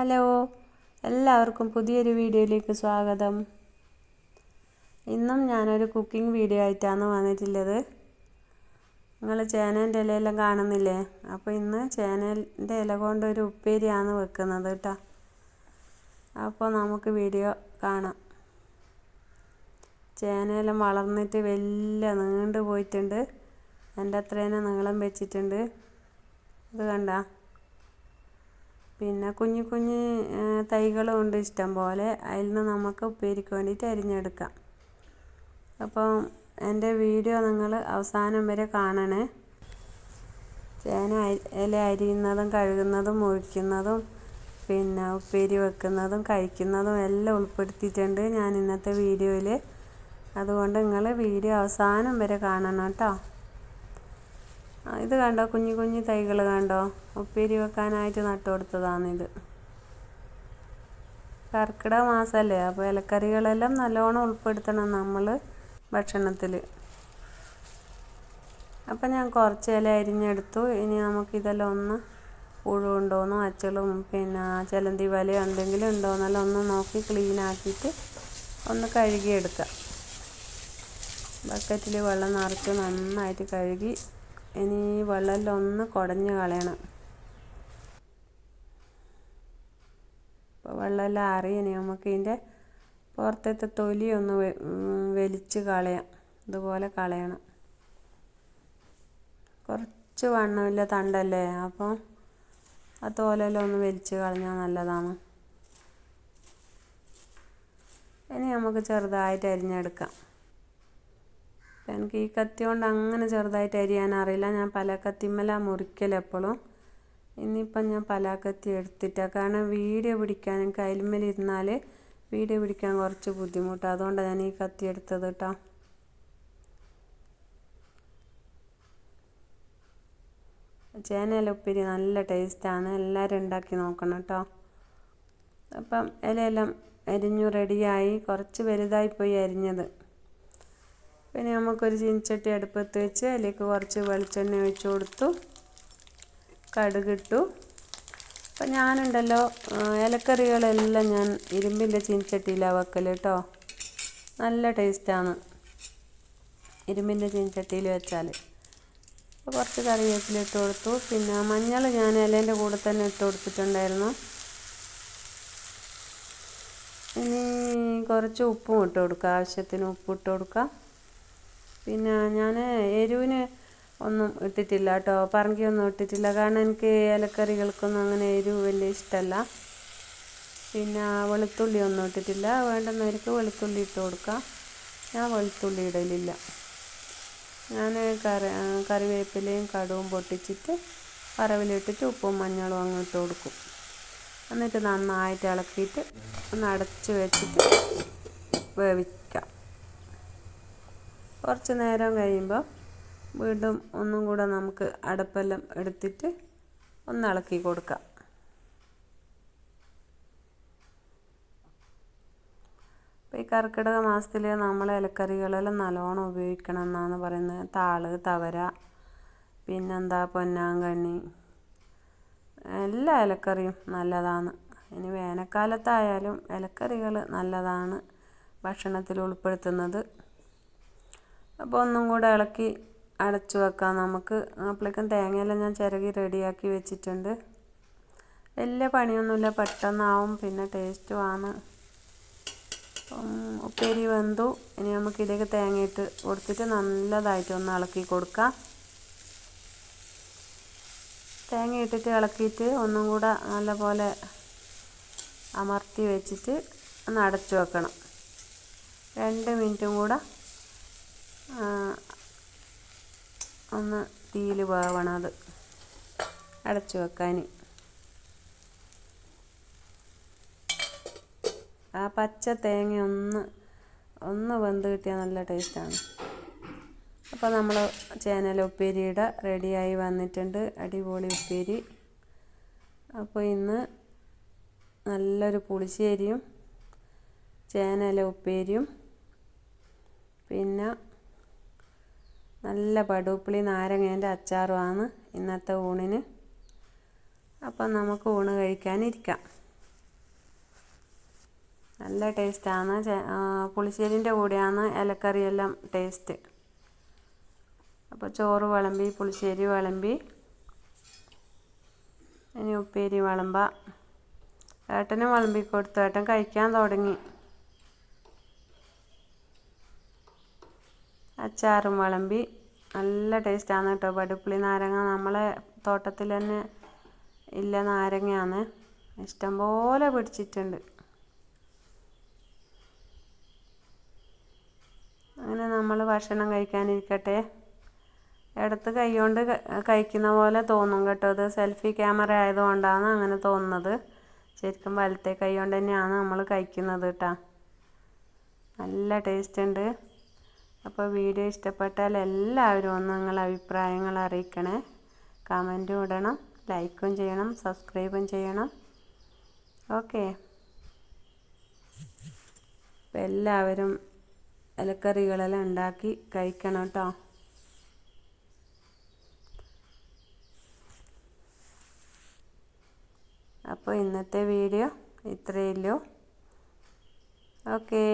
Hello എല്ലാവർക്കും പുതിയൊരു വീഡിയോയിലേക്ക് സ്വാഗതം. ഇന്നും ഞാനൊരു കുക്കിംഗ് വീഡിയോ ആയിട്ടാണ് വന്നിട്ടുള്ളത്. നിങ്ങൾ ചേനേന്റെ ഇലയെല്ലാം കാണുന്നില്ലേ? അപ്പോൾ ഇന്ന് ചേനേന്റെ ഇല കൊണ്ടൊരു ഉപ്പേരിയാണ് വെക്കുന്നത് കേട്ടോ. അപ്പോൾ നമുക്ക് വീഡിയോ കാണാം. ചേനയെല്ലാം വളർന്നിട്ട് വലിയ നീണ്ടു പോയിട്ടുണ്ട് എന്റെ അത്രേനെ നീളം വെച്ചിട്ടുണ്ട്. ഇത് കണ്ട? പിന്നെ കുഞ്ഞു കുഞ്ഞു തൈകളും ഉണ്ട് ഇഷ്ടം പോലെ. അതിൽ നിന്ന് നമുക്ക് ഉപ്പേരിക്ക് വേണ്ടിയിട്ട് അരിഞ്ഞെടുക്കാം. അപ്പം എന്റെ വീഡിയോ നിങ്ങൾ അവസാനം വരെ കാണണേ. ചേന ഇല അരിയുന്നതും കഴുകുന്നതും മുറിക്കുന്നതും പിന്നെ ഉപ്പേരി വെക്കുന്നതും കഴിക്കുന്നതും എല്ലാം ഉൾപ്പെടുത്തിയിട്ടുണ്ട് ഞാൻ ഇന്നത്തെ വീഡിയോയിൽ. അതുകൊണ്ട് നിങ്ങൾ വീഡിയോ അവസാനം വരെ കാണണം കേട്ടോ. ഇത് കണ്ടോ? കുഞ്ഞു കുഞ്ഞു തൈകൾ കണ്ടോ? ഉപ്പേരി വെക്കാനായിട്ട് നട്ടു ഇത്. കർക്കിടക മാസമല്ലേ അപ്പോൾ ഇലക്കറികളെല്ലാം നല്ലോണം ഉൾപ്പെടുത്തണം നമ്മൾ ഭക്ഷണത്തിൽ അപ്പം ഞാൻ കുറച്ച് ഇല അരിഞ്ഞെടുത്തു. ഇനി നമുക്കിതെല്ലാം ഒന്ന് പുഴുണ്ടോന്നോ അച്ചളും പിന്നെ ചിലന്തി വല എന്തെങ്കിലും ഉണ്ടോയെന്നെല്ലാം ഒന്ന് നോക്കി ക്ലീൻ ആക്കിയിട്ട് ഒന്ന് കഴുകിയെടുക്കാം. ബക്കറ്റിൽ വെള്ളം നിറച്ച് നന്നായിട്ട് കഴുകി ഇനി വെള്ളമെല്ലാം ഒന്ന് കുടഞ്ഞ് കളയണം. ഇപ്പോൾ വെള്ളമെല്ലാം അറിയണേ നമുക്ക് ഇതിന്റെ പുറത്തത്തെ തൊലി ഒന്ന് വലിച്ച് കളയാം. ഇതുപോലെ കളയണം. കുറച്ച് വണ്ണമില്ല തണ്ടല്ലേ? അപ്പോൾ ആ തോലെല്ലാം ഒന്ന് വലിച്ച് കളഞ്ഞാൽ നല്ലതാണ്. ഇനി നമുക്ക് ചെറുതായിട്ട് അരിഞ്ഞെടുക്കാം. എനിക്ക് ഈ കത്തി കൊണ്ട് അങ്ങനെ ചെറുതായിട്ട് അരിയാൻ അറിയില്ല. ഞാൻ പല കത്തിമ്മല മുറിക്കൽ എപ്പോഴും. ഇന്നിപ്പം ഞാൻ പലാക്കത്തി കത്തി എടുത്തിട്ടാണ് കാരണം വീഡിയോ പിടിക്കാൻ എനിക്ക് ഇരുന്നാൽ വീഡിയോ പിടിക്കാൻ കുറച്ച് ബുദ്ധിമുട്ടാണ് അതുകൊണ്ടാണ് ഞാൻ ഈ കത്തി എടുത്തത് കേട്ടോ ചേനയില ഉപ്പിരി നല്ല ടേസ്റ്റാണ്. എല്ലാവരും ഉണ്ടാക്കി നോക്കണം കേട്ടോ അപ്പം ഇലയെല്ലാം അരിഞ്ഞു റെഡിയായി. കുറച്ച് വലുതായി പോയി അരിഞ്ഞത്. പിന്നെ നമുക്കൊരു ചീനിച്ചട്ടി അടുപ്പത്ത് വെച്ച് അതിലേക്ക് കുറച്ച് വെളിച്ചെണ്ണ ഒഴിച്ചു കൊടുത്തു. കടുകിട്ടു. അപ്പം ഞാനുണ്ടല്ലോ ഇലക്കറികളെല്ലാം ഞാൻ ഇരുമ്പിന്റെ ചീനിച്ചട്ടിയിലാണ് വെക്കൽ കേട്ടോ നല്ല ടേസ്റ്റാണ് ഇരുമ്പിന്റെ ചീനിച്ചട്ടിയിൽ വെച്ചാൽ അപ്പോൾ കുറച്ച് കറിവേപ്പില ഇട്ട് കൊടുത്തു. പിന്നെ മഞ്ഞൾ ഞാൻ ഇലേന്റെ കൂടെ തന്നെ ഇട്ട് കൊടുത്തിട്ടുണ്ടായിരുന്നു. ഇനി കുറച്ച് ഉപ്പും ഇട്ട് കൊടുക്കുക ആവശ്യത്തിന് ഉപ്പ് ഇട്ട് കൊടുക്കുക പിന്നെ ഞാൻ എരിവിന് ഒന്നും ഇട്ടിട്ടില്ല കേട്ടോ. പറങ്കിയൊന്നും ഇട്ടിട്ടില്ല. കാരണം എനിക്ക് ഇലക്കറികൾക്കൊന്നും അങ്ങനെ എരിവ് വലിയ ഇഷ്ടമല്ല. പിന്നെ വെളുത്തുള്ളി ഒന്നും ഇട്ടിട്ടില്ല. വേണ്ടുന്നവർക്ക് വെളുത്തുള്ളി ഇട്ട് കൊടുക്കാം. ഞാൻ വെളുത്തുള്ളി ഇടലില്ല. ഞാൻ കറി കറിവേപ്പിലയും കടുവും പൊട്ടിച്ചിട്ട് വറവിലിട്ടിട്ട് ഉപ്പും മഞ്ഞളും അങ്ങ് ഇട്ട് കൊടുക്കും. എന്നിട്ട് നന്നായിട്ട് ഇളക്കിയിട്ട് ഒന്ന് അടച്ച് വെച്ചിട്ട് വേവിക്കാം. കുറച്ച് നേരം കഴിയുമ്പോൾ വീണ്ടും ഒന്നും കൂടെ നമുക്ക് അടപ്പെല്ലാം എടുത്തിട്ട് ഒന്ന് ഇളക്കി കൊടുക്കാം. അപ്പോൾ ഈ കർക്കിടക മാസത്തിൽ നമ്മൾ ഇലക്കറികളെല്ലാം നല്ലോണം ഉപയോഗിക്കണം എന്നാണ് പറയുന്നത്. താൾ തവര പിന്നെന്താ പൊന്നാങ്കണ്ണി. എല്ലാ ഇലക്കറിയും നല്ലതാണ്. ഇനി വേനൽക്കാലത്തായാലും ഇലക്കറികൾ നല്ലതാണ് ഭക്ഷണത്തിൽ ഉൾപ്പെടുത്തുന്നത്. അപ്പോൾ ഒന്നും കൂടെ ഇളക്കി അടച്ചു വെക്കാം. നമുക്ക് അപ്പോഴേക്കും തേങ്ങയെല്ലാം ഞാൻ ചിരകി റെഡിയാക്കി വെച്ചിട്ടുണ്ട്. വലിയ പണിയൊന്നുമില്ല. പെട്ടെന്നാവും. പിന്നെ ടേസ്റ്റുമാണ് ഉപ്പേരി വെന്തു. ഇനി നമുക്ക് ഇതിലേക്ക് തേങ്ങയിട്ട് കൊടുത്തിട്ട് നല്ലതായിട്ട് ഒന്ന് ഇളക്കി കൊടുക്കാം. തേങ്ങ ഇട്ടിട്ട് ഇളക്കിയിട്ട് ഒന്നും കൂടെ നല്ലപോലെ അമർത്തി വെച്ചിട്ട് ഒന്ന് അടച്ചു വെക്കണം. രണ്ട് മിനിറ്റും കൂടെ ഒന്ന് തീയിൽ വേവണം അത്. അടച്ചു വെക്കാൻ. ആ പച്ച തേങ്ങ ഒന്ന് ഒന്ന് വെന്ത് കിട്ടിയാൽ നല്ല ടേസ്റ്റാണ് അപ്പോൾ നമ്മൾ ചേനൽ ഉപ്പേരിയുടെ റെഡിയായി വന്നിട്ടുണ്ട്. അടിപൊളി ഉപ്പേരി. അപ്പോൾ ഇന്ന് നല്ലൊരു പുളിശ്ശേരിയും ചേനല ഉപ്പേരിയും പിന്നെ നല്ല പടുപ്പുളി നാരങ്ങേന്റെ അച്ചാറുമാണ് ഇന്നത്തെ ഊണിന്. അപ്പം നമുക്ക് ഊണ് കഴിക്കാനിരിക്കാം. നല്ല ടേസ്റ്റാണ്. പുളിശ്ശേരിന്റെ കൂടെയാണ് ഇലക്കറിയെല്ലാം ടേസ്റ്റ്. അപ്പോൾ ചോറ് വിളമ്പി പുളിശ്ശേരി വിളമ്പി ഇനി ഉപ്പേരി വിളമ്പ. ഏട്ടനും വിളമ്പി കൊടുത്തു ഏട്ടൻ കഴിക്കാൻ തുടങ്ങി. അച്ചാറും വിളമ്പി നല്ല ടേസ്റ്റാണ് കേട്ടോ. പടുപ്പുളി നാരങ്ങ നമ്മളെ തോട്ടത്തിൽ തന്നെ ഇല്ല നാരങ്ങയാണ്. ഇഷ്ടംപോലെ പിടിച്ചിട്ടുണ്ട്. അങ്ങനെ നമ്മൾ ഭക്ഷണം കഴിക്കാനിരിക്കട്ടെ. ഇടത്ത് കൈകൊണ്ട് കഴിക്കുന്ന പോലെ തോന്നും കേട്ടോ. അത് സെൽഫി ക്യാമറ ആയതുകൊണ്ടാണ് അങ്ങനെ തോന്നുന്നത്. ശരിക്കും വലത്തെ കൈ കൊണ്ട് തന്നെയാണ് നമ്മൾ കഴിക്കുന്നത് കേട്ടോ. നല്ല ടേസ്റ്റ് ഉണ്ട്. അപ്പോൾ വീഡിയോ ഇഷ്ടപ്പെട്ടാൽ എല്ലാവരും ഒന്ന് നിങ്ങൾ അഭിപ്രായങ്ങൾ അറിയിക്കണേ. കമന്റും ഇടണം ലൈക്കും ചെയ്യണം സബ്സ്ക്രൈബും ചെയ്യണം. ഓക്കെ. അപ്പോൾ എല്ലാവരും ഇലക്കറികളെല്ലാം ഉണ്ടാക്കി കഴിക്കണം കേട്ടോ. അപ്പോൾ ഇന്നത്തെ വീഡിയോ ഇത്രയല്ലോ ഓക്കേ.